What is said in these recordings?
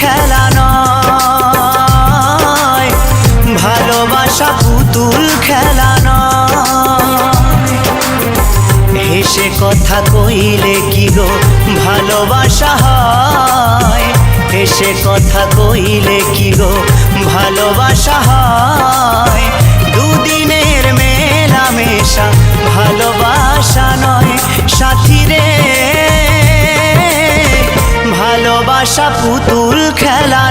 খেলা নয়। ভালোবাসা পুতুল খেলা নয়। হেসে কথা কইলে কি গো ভালোবাসা হয়? হেসে কথা কইলে কি গো ভালোবাসা হয়? দুদিনের মেলামেশা ভালোবাসা নয় সাথী ভালোবাসা পুতুল খেলা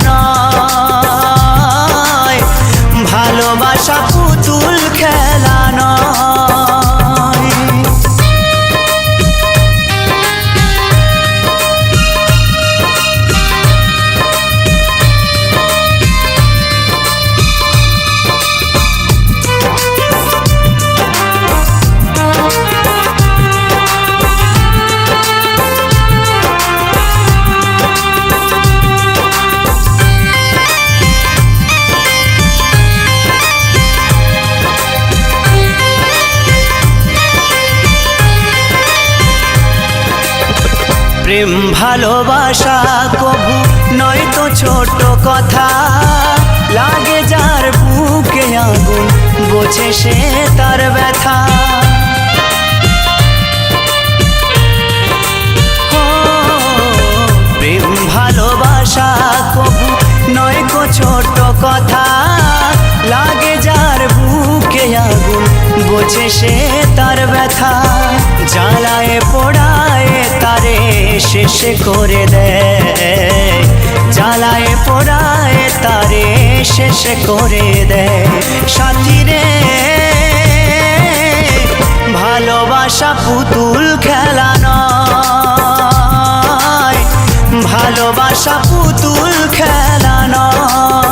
প্রেম ভালোবাসা কবু, নয় তো ছোট কথা। লাগে যার বুকে আগুন, বোঝে সে তার ব্যথা। প্রেম ভালোবাসা কবু, নয় কো ছোট কথা। লাগে যার বুকে আগুন, বোঝে সে তার ব্যথা। শেষ করে দে জ্বালায় পোড়ায়, তারে শেষ করে দে সাথীরে ভালোবাসা পুতুল খেলা নয়। ভালোবাসা পুতুল খেলা নয়।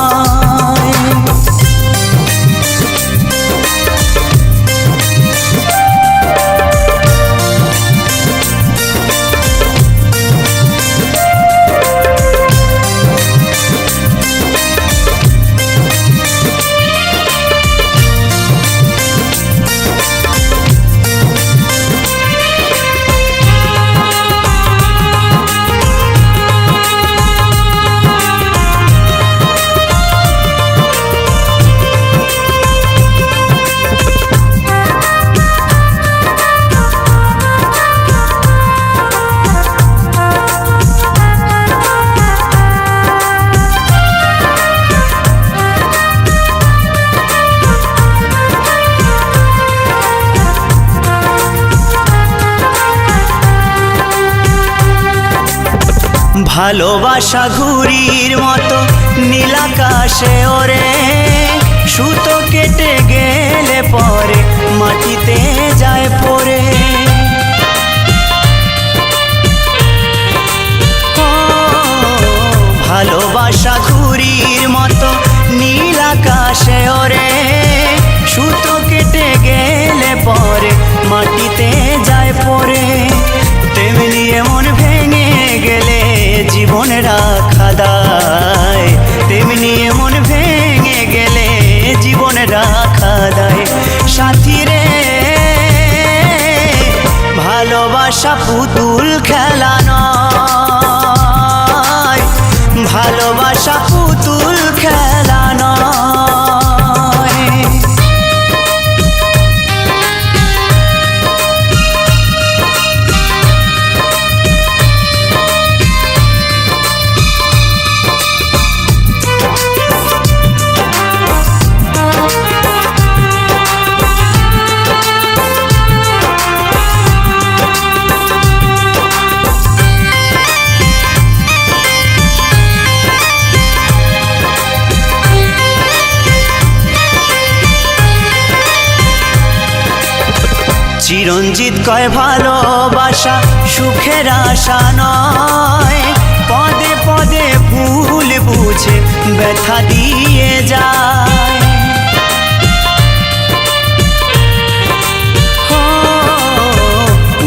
ভালোবাসা ঘুরির মতো নীলাকাশে ওরে সুতো কেটে গেলে দায় সাথী রে ভালোবাসা পুতুল খেলা নয়। ভালোবাসা পুতুল খেলা চিরঞ্জিত কয় ভালোবাসা, সুখের আশা নয়। পদে পদে ভুল বুঝে ব্যথা দিয়ে যায়।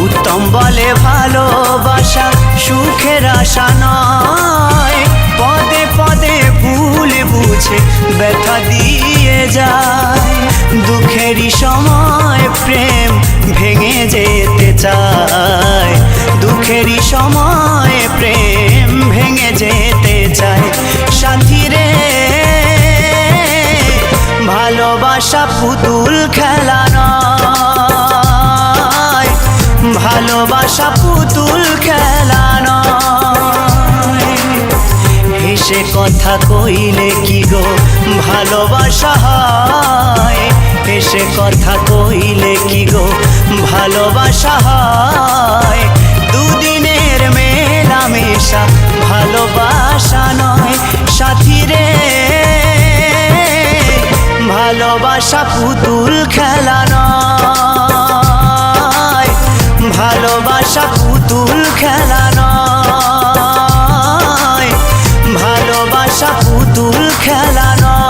উত্তম বলে ভালোবাসা, সুখের আশা নয়। পদে পদে ভুল বুঝে ব্যথা দিয়ে যায়। দুঃখেরই সময় প্রেম সময় প্রেম ভেঙে যেতে চায়। সাথী রে ভালোবাসা পুতুল খেলা ভালোবাসা পুতুল খেলা হেসে কথা কইলে কি গো ভালোবাসা হয়? হেসে কথা কইলে কি গো ভালোবাসা হয়? দুদিনের মেলামেশা, ভালোবাসা নয় সাথী রে ভালোবাসা পুতুল খেলা নয়, ভালোবাসা পুতুল খেলা নয়, ভালোবাসা পুতুল খেলা নয়।